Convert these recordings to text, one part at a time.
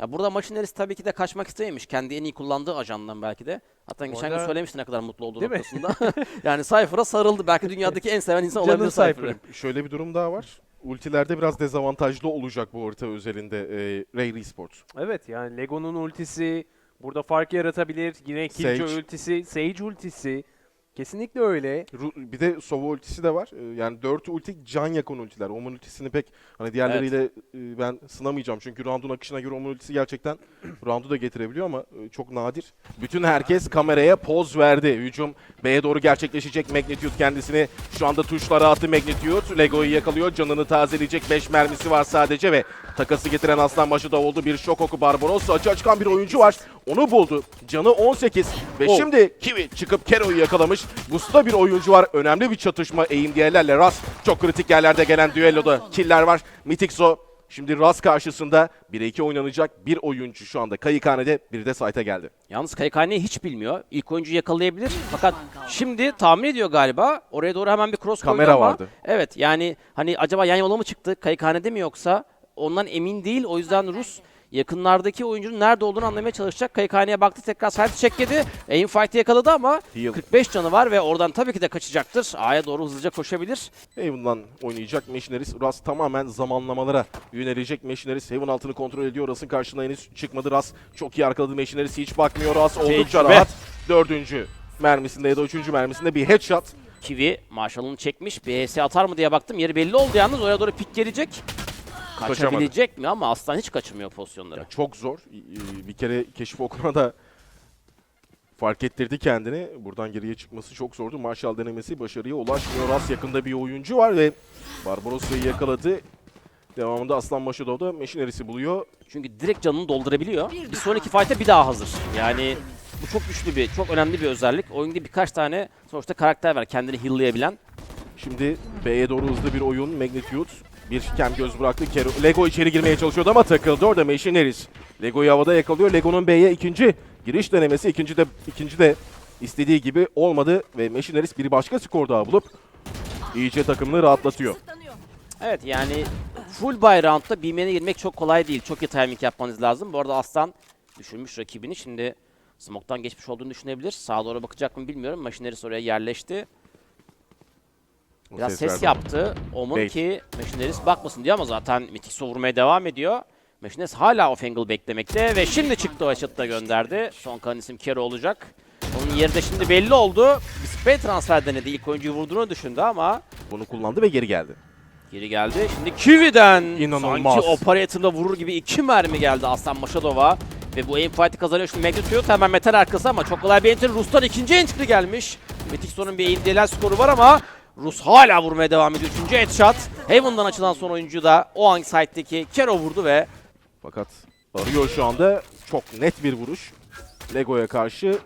Ya burada Machineris tabii ki de kaçmak istememiş. Kendi en iyi kullandığı ajandan belki de. Hatta geçen gün Orada- söylemişti ne kadar mutlu olduğu Değil noktasında. yani Cypher'a sarıldı. Belki dünyadaki en seven insan olabilir. Cypher'ı. Şöyle bir durum daha var. Ultilerde biraz dezavantajlı olacak bu harita özelinde e, Ray Esports. Evet yani Lego'nun ultisi burada fark yaratabilir. Yine Killjoy ultisi, Sage ultisi. Kesinlikle öyle. Ru- Bir de Sova ultisi de var. E, Yani 4 ulti can yakın ultiler. Omun ultisini pek hani diğerleriyle e, ben sınamayacağım. Çünkü round'un akışına göre Omun ultisi gerçekten round'u da getirebiliyor ama e, çok nadir. Bütün herkes kameraya poz verdi. Hücum B'ye doğru gerçekleşecek. Magnitude kendisini şu anda tuşlara attı Magnitude. Lego'yu yakalıyor. Canını tazeleyecek 5 mermisi var sadece ve takası getiren Aslanbaşı da oldu. Bir şok oku Barbaros. Açığa çıkan bir oyuncu var. Onu buldu. Canı 18 ve Oh. şimdi Kiwi çıkıp Kero'yu yakalamış. Busta bir oyuncu var. Önemli bir çatışma. Eğim diğerlerle Ras. Çok kritik yerlerde gelen düelloda killer var. Mitixo şimdi Ras karşısında 1'e 2 oynanacak bir oyuncu şu anda kayıkhanede bir de site'a geldi. Yalnız Kayıkhane'yi hiç bilmiyor. İlk oyuncu yakalayabilir. Fakat şimdi tahmin ediyor galiba. Oraya doğru hemen bir cross koydu Kamera ama- vardı. Evet yani hani acaba yan yola mı çıktı? Kayıkhanede mi yoksa? Ondan emin değil. O yüzden Rus yakınlardaki oyuncunun nerede olduğunu anlamaya çalışacak. Kayıkhaneye baktı tekrar check yedi. Aim fight'ı yakaladı ama Heal. 45 canı var ve oradan tabii ki de kaçacaktır. A'ya doğru hızlıca koşabilir. Haven'dan oynayacak Machineris. Ras tamamen zamanlamalara yönelecek Machineris. Haven altını kontrol ediyor. Ras'ın karşısına henüz çıkmadı. Ras çok iyi arkaladı Machineris. Hiç bakmıyor. Ras oldukça Tecrübe. rahat. Dördüncü mermisinde ya da üçüncü mermisinde bir headshot. Kiwi Marshall'ını çekmiş. BS atar mı diye baktım. Yeri belli oldu yalnız. Oraya doğru pik gelecek. Kaçabilecek mi ama aslan hiç kaçırmıyor pozisyonları. Ya çok zor. Bir kere keşif okuna da fark ettirdi kendini. Buradan geriye çıkması çok zordu. Marshall denemesi başarıya ulaşmıyor. Ras yakında bir oyuncu var ve Barbarosa'yı yakaladı. Devamında Aslan Başıdov'da Machineris'i buluyor. Çünkü direkt canını doldurabiliyor. Bir sonraki fight'e bir daha hazır. Yani bu çok güçlü bir, çok önemli bir özellik. Oyunda birkaç tane sonuçta karakter var kendini heal'layabilen. Şimdi B'ye doğru hızlı bir oyun. Magnitude bir kem göz bıraktı. Kero- Lego içeri girmeye çalışıyordu ama takıldı orada Machineris. Lego'yu havada yakalıyor. Lego'nun B'ye ikinci giriş denemesi. ikinci de ikinci de istediği gibi olmadı ve Machineris bir başka skor daha bulup iyice takımını rahatlatıyor. Evet yani full buy round'da BM'ye girmek çok kolay değil. Çok iyi timing yapmanız lazım. Bu arada Aslan düşürmüş rakibini. Şimdi smoke'tan geçmiş olduğunu düşünebilir. Sağa doğru bakacak mı bilmiyorum. Machineris oraya yerleşti. Biraz ses ses yaptı. Omun Bait. ki Machineris bakmasın diyor ama zaten Mythix'o vurmaya devam ediyor. Machineris hala off angle beklemekte ve şimdi çıktı o headshot'ı gönderdi. Son kalan isim Kero olacak. Onun yeri de şimdi belli oldu. Bir spray transfer denedi. İlk oyuncuyu vurduğunu düşündü ama Bunu kullandı ve geri geldi. geri geldi. Şimdi Kiwi'den İnanılmaz. sanki operator'la vurur gibi iki mermi geldi Aslan Maşadov'a. Ve bu aim fight'i kazanıyor şimdi Magnitude hemen metal arkası ama çok kolay bir enter. Rus'tan ikinci entry gelmiş. Mythixo'nun bir aim skoru var ama Rus hala vurmaya devam ediyor. Üçüncü headshot. Haven'dan açılan son oyuncu da o an site'deki Kero vurdu ve Fakat arıyor şu anda. Çok net bir vuruş. Lego'ya karşı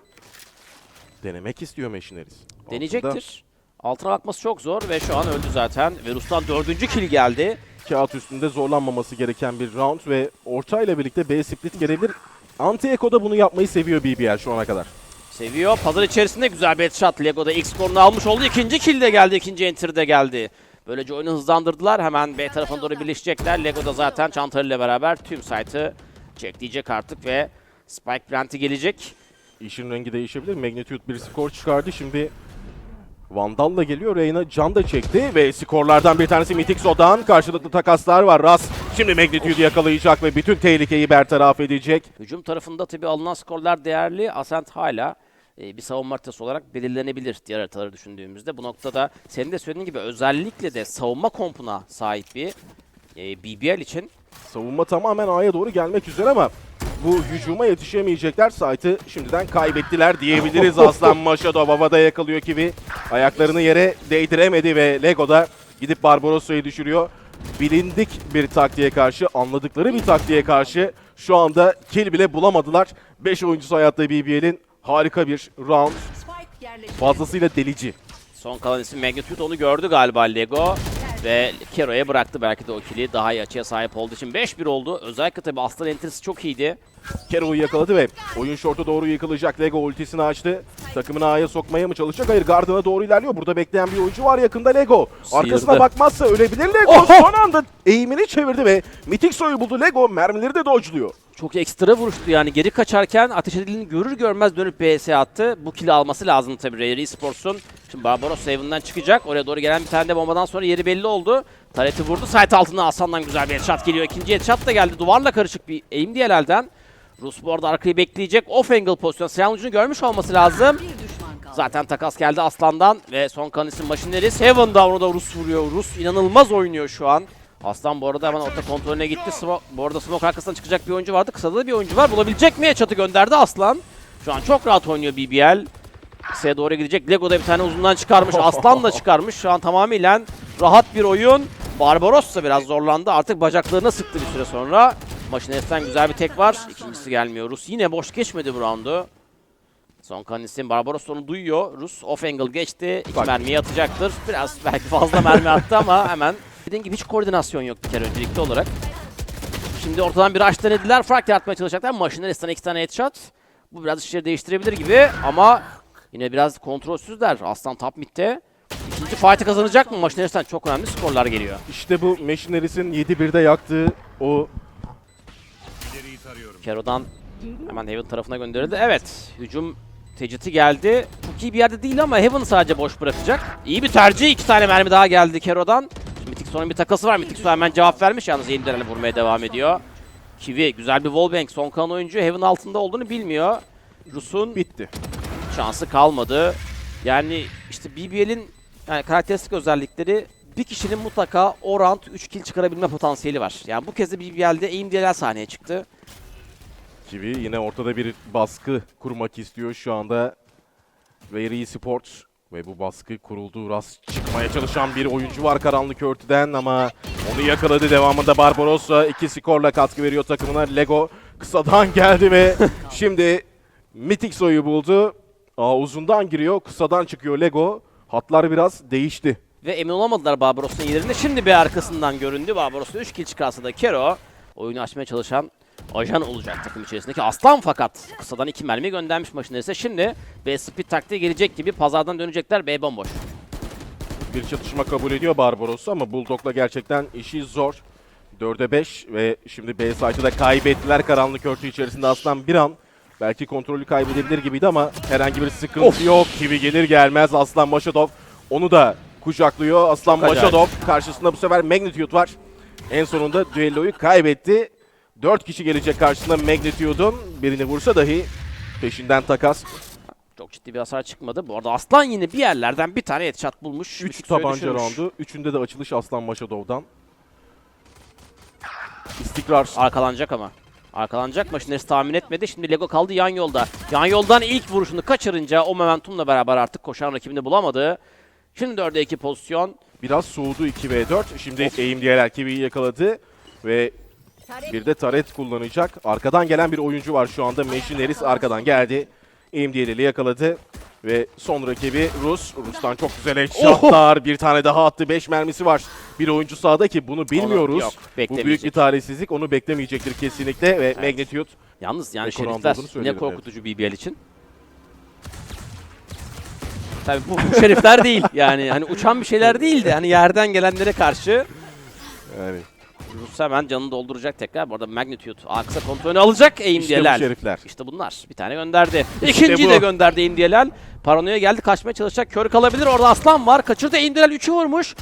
denemek istiyor Machineris. Altında- deneyecektir. Altına bakması çok zor ve şu an öldü zaten. Ve Rus'tan dördüncü kill geldi. kağıt üstünde zorlanmaması gereken bir round ve ortayla birlikte B split gelebilir. Anti-Echo da bunu yapmayı seviyor BBL şu ana kadar. Seviyor. Pazar içerisinde güzel bir headshot. Lego'da X skorunu almış oldu. İkinci kill de geldi. ikinci enter de geldi. Böylece oyunu hızlandırdılar. Hemen B tarafına doğru birleşecekler. Lego'da zaten Çantarı ile beraber tüm site'ı çekleyecek artık ve Spike Plant'i gelecek. İşin rengi değişebilir. Magnitude bir skor çıkardı. Şimdi Vandal'la geliyor. Reyna can da çekti ve skorlardan bir tanesi Mythixo'dan. Karşılıklı takaslar var. Ras şimdi Magnitude'u yakalayacak ve bütün tehlikeyi bertaraf edecek. Hücum tarafında tabii alınan skorlar değerli. Ascent hala e, bir savunma haritası olarak belirlenebilir diğer haritaları düşündüğümüzde. Bu noktada senin de söylediğin gibi özellikle de savunma kompuna sahip bir e, BBL için Savunma tamamen A'ya doğru gelmek üzere ama bu hücuma yetişemeyecekler. Site'ı şimdiden kaybettiler diyebiliriz. Aslan Maşado havada yakalıyor Kiwi. Ayaklarını yere değdiremedi ve Lego'da gidip Barbarosa'yı düşürüyor. Bilindik bir taktiğe karşı, anladıkları bir taktiğe karşı şu anda kill bile bulamadılar. 5 oyuncusu hayatta BBL'in harika bir round. Fazlasıyla delici. Son kalan isim Magnitude onu gördü galiba Lego. Ve Kero'ya bıraktı belki de o kili. Daha iyi açıya sahip olduğu için 5-1 oldu. Özellikle tabii Aslan entrisi çok iyiydi. Kero'yu yakaladı ve oyun şorta doğru yıkılacak. Lego ultisini açtı. Takımını A'ya sokmaya mı çalışacak? Hayır gardına doğru ilerliyor. Burada bekleyen bir oyuncu var yakında Lego. Arkasına Sıyırdı. bakmazsa ölebilir Lego. Oho! Son anda eğimini çevirdi ve Mythixo'yu buldu Lego. Mermileri de dodge'luyor. Çok ekstra vuruştu yani geri kaçarken ateş edildiğini görür görmez dönüp BS attı. Bu kill'i alması lazım tabii Rare Esports'un. Şimdi Barbaros Haven'dan çıkacak. Oraya doğru gelen bir tane de bombadan sonra yeri belli oldu. Tareti vurdu. Site altına Hasan'dan güzel bir headshot geliyor. İkinci headshot da geldi. Duvarla karışık bir aim diye elden. Rus bu arada arkayı bekleyecek. Off angle pozisyon. Silah ucunu görmüş olması lazım. Zaten takas geldi Aslan'dan ve son kan isim Machineries. Heaven'da onu da Rus vuruyor. Rus inanılmaz oynuyor şu an. Aslan bu arada hemen orta kontrolüne gitti. Smoke, bu arada Smoke arkasından çıkacak bir oyuncu vardı. Kısada da bir oyuncu var. Bulabilecek mi? Çatı gönderdi Aslan. Şu an çok rahat oynuyor BBL. Kısaya doğru gidecek. Lego'da bir tane uzundan çıkarmış. Aslan da çıkarmış. Şu an tamamıyla rahat bir oyun. Barbaros da biraz zorlandı. Artık bacaklarına sıktı bir süre sonra. Machineris'ten güzel bir tek var. İkincisi gelmiyor. Rus yine boş geçmedi bu roundu. Son kan isim Barbaros onu duyuyor. Rus off angle geçti. İki mermiyi atacaktır. Biraz belki fazla mermi attı ama hemen. Dediğim gibi hiç koordinasyon yok bir kere öncelikli olarak. Şimdi ortadan bir rush denediler. Fark yaratmaya çalışacaklar. Machineris'ten iki tane headshot. Bu biraz işleri değiştirebilir gibi ama yine biraz kontrolsüzler. Aslan top mid'de. İkinci fight'ı kazanacak mı? Machineris'ten çok önemli skorlar geliyor. İşte bu Machineris'in 7-1'de yaktığı o Kero'dan hemen Heaven tarafına gönderildi. Evet, hücum teciti geldi. Çok iyi bir yerde değil ama Heaven sadece boş bırakacak. İyi bir tercih. iki tane mermi daha geldi Kero'dan. Son'un bir takası var. Mythic Son hemen cevap vermiş. Yalnız elimden vurmaya devam ediyor. Kiwi güzel bir wallbang. Son kalan oyuncu Heaven altında olduğunu bilmiyor. Rus'un bitti. şansı kalmadı. Yani işte BBL'in yani karakteristik özellikleri bir kişinin mutlaka o round 3 kill çıkarabilme potansiyeli var. Yani bu kez de BBL'de aim DLL sahneye çıktı. Kiwi yine ortada bir baskı kurmak istiyor şu anda. Very Sports ve bu baskı kuruldu. Rast çıkmaya çalışan bir oyuncu var karanlık örtüden ama onu yakaladı. Devamında Barbarossa iki skorla katkı veriyor takımına. Lego kısadan geldi ve şimdi Mythic soyu buldu. Aa, uzundan giriyor, kısadan çıkıyor Lego. Hatlar biraz değişti. Ve emin olamadılar Barbaros'un yerinde. Şimdi bir arkasından göründü. Barbaros'ta 3 kill çıkarsa da Kero oyunu açmaya çalışan ajan olacak takım içerisindeki Aslan fakat kısadan 2 mermi göndermiş maçında ise şimdi B speed taktiği gelecek gibi pazardan dönecekler B bomboş. Bir çatışma kabul ediyor Barbaros ama Bulldog'la gerçekten işi zor. 4'e 5 ve şimdi B site'ı da kaybettiler karanlık örtü içerisinde aslan bir an belki kontrolü kaybedebilir gibiydi ama herhangi bir sıkıntı yok. Kivi gelir gelmez Aslan Maşadov onu da kucaklıyor. Aslan Çok acayip. Maşadov karşısında bu sefer Magnitude var. En sonunda düelloyu kaybetti. 4 kişi gelecek karşısında Magnitude'un birini vursa dahi peşinden takas. Çok ciddi bir hasar çıkmadı. Bu arada Aslan yine bir yerlerden bir tane headshot bulmuş. 3 Müthiş suya tabanca roundu. Üçünde de açılış Aslan Maşadov'dan. İstikrar. Arkalanacak ama. Arkalanacak maşinesi tahmin etmedi. Şimdi Lego kaldı yan yolda. Yan yoldan ilk vuruşunu kaçırınca o momentumla beraber artık koşan rakibini bulamadı. Şimdi 4'e 2 pozisyon. Biraz soğudu 2v4. Şimdi aim diğer Kiwi'yi yakaladı ve bir de taret kullanacak. Arkadan gelen bir oyuncu var şu anda. Machineris arkadan geldi. Aim diğeriyle yakaladı. Ve son rakibi Rus. Rus'tan çok güzel headshotlar. Bir tane daha attı. 5 mermisi var. Bir oyuncu sahada ki bunu bilmiyoruz. yok, Bu büyük bir talihsizlik. Onu beklemeyecektir kesinlikle. Ve Evet. Magnitude Yalnız yani şerifler ne korkutucu BBL için. Tabii bu, bu şerifler değil. Yani hani uçan bir şeyler değil de hani yerden gelenlere karşı yani Rus hemen canını dolduracak tekrar. Bu arada Magnitude aksa kontrolünü alacak. Aim işte bu DLL. şerifler. İşte bunlar. Bir tane gönderdi. İkinciyi bu. de gönderdi Aim Paranoya geldi. Kaçmaya çalışacak. Kör kalabilir. Orada Aslan var. Kaçırdı. Aim 3'ü vurmuş.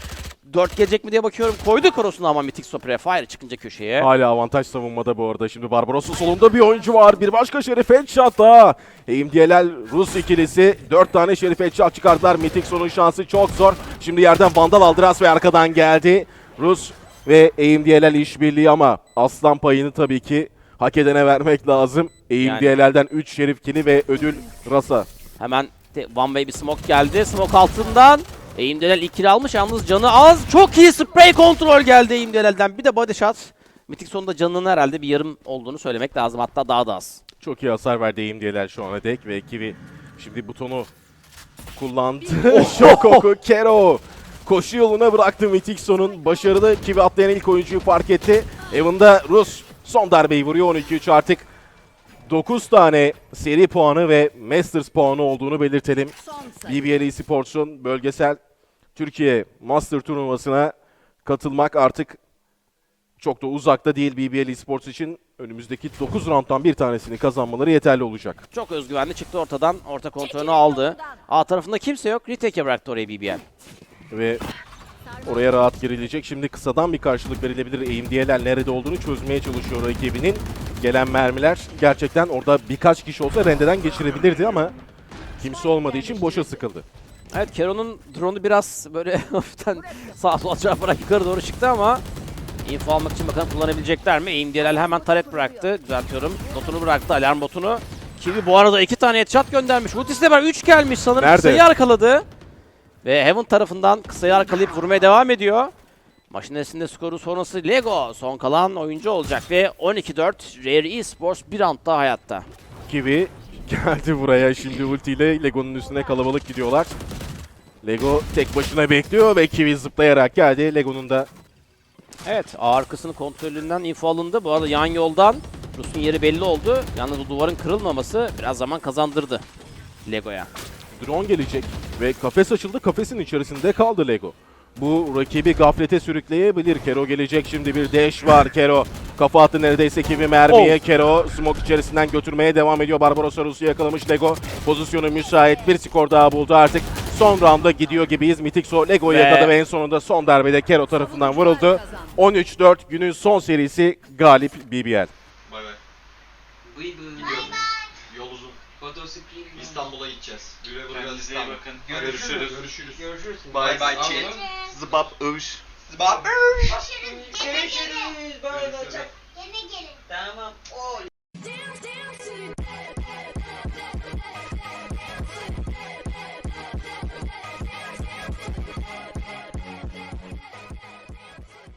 4 gelecek mi diye bakıyorum. Koydu korosunu ama Mythic Sopra Fire çıkınca köşeye. Hala avantaj savunmada bu arada. Şimdi Barbaros'un solunda bir oyuncu var. Bir başka Şerif headshot daha. Aim DLL Rus ikilisi. 4 tane Şerif headshot çıkardılar. Mythic sonun şansı çok zor. Şimdi yerden Vandal aldı Ras ve arkadan geldi. Rus ve Aim DLL işbirliği ama aslan payını tabii ki hak edene vermek lazım. Aim Yani. DLL'den 3 Şerif kili ve ödül Ras'a. Hemen one way bir smoke geldi. Smoke altından. Aim ilk kill almış. Yalnız canı az. Çok iyi spray kontrol geldi Aim Bir de body shot. Mythic sonunda canının herhalde bir yarım olduğunu söylemek lazım. Hatta daha da az. Çok iyi hasar verdi Aim DLL şu ana dek ve Kiwi şimdi butonu kullandı. Shokoku Kero koşu yoluna bıraktı Mythic Son'un başarılı Kiwi atlayan ilk oyuncuyu fark etti. Evan'da Rus son darbeyi vuruyor 12-3 artık 9 tane seri puanı ve Masters puanı olduğunu belirtelim. BBL Esports'un bölgesel Türkiye Master turnuvasına katılmak artık çok da uzakta değil BBL Esports için. önümüzdeki 9 rounddan bir tanesini kazanmaları yeterli olacak. Çok özgüvenli çıktı ortadan. Orta kontrolünü aldı. A tarafında kimse yok. Retake'e bıraktı orayı BBL. Ve oraya rahat girilecek. Şimdi kısadan bir karşılık verilebilir. AMD'ler nerede olduğunu çözmeye çalışıyor rakibinin. Gelen mermiler gerçekten orada birkaç kişi olsa rendeden geçirebilirdi ama kimse olmadığı için boşa sıkıldı. Evet Kero'nun drone'u biraz böyle hafiften sağa sola çarparak yukarı doğru çıktı ama info almak için bakalım kullanabilecekler mi? AIM hemen taret bıraktı. Düzeltiyorum. Botunu bıraktı. Alarm botunu. Kiwi bu arada iki tane headshot göndermiş. Ultisi de var. 3 gelmiş sanırım. Nerede? Kısayı arkaladı. Ve Heaven tarafından kısayı arkalayıp vurmaya devam ediyor. Maşinesinde skoru sonrası Lego son kalan oyuncu olacak ve 12-4 Rare Esports bir round daha hayatta. Kiwi geldi buraya şimdi ultiyle Lego'nun üstüne kalabalık gidiyorlar. Lego tek başına bekliyor ve Kiwi zıplayarak geldi. Lego'nun da Evet, arkasının kontrolünden info alındı. Bu arada yan yoldan Rus'un yeri belli oldu. Yalnız o duvarın kırılmaması biraz zaman kazandırdı Lego'ya. Drone gelecek ve kafes açıldı. Kafesin içerisinde kaldı Lego. Bu rakibi gaflete sürükleyebilir. Kero gelecek şimdi bir dash var Kero. Kafa attı neredeyse Kiwi mermiye. Kero smoke içerisinden götürmeye devam ediyor. Barbaros Arus'u yakalamış Lego. Pozisyonu müsait. Bir skor daha buldu artık. Son rounda gidiyor gibiyiz. Mitikso Lego'yu yakaladı ve en sonunda son darbede Kero tarafından vuruldu. 13-4 günün son serisi galip BBL. Bay bay. Bıy bıy. İstanbul'a gideceğiz. Güle güle Kendinize iyi İstanbul. bakın. Görüşürüz. Görüşürüz. Görüşürüz. Bay bay chat. Zıbap övüş. Zıbap övüş. Görüşürüz. Görüşürüz. Bay bay chat. Gene gelin. Tamam. Oy.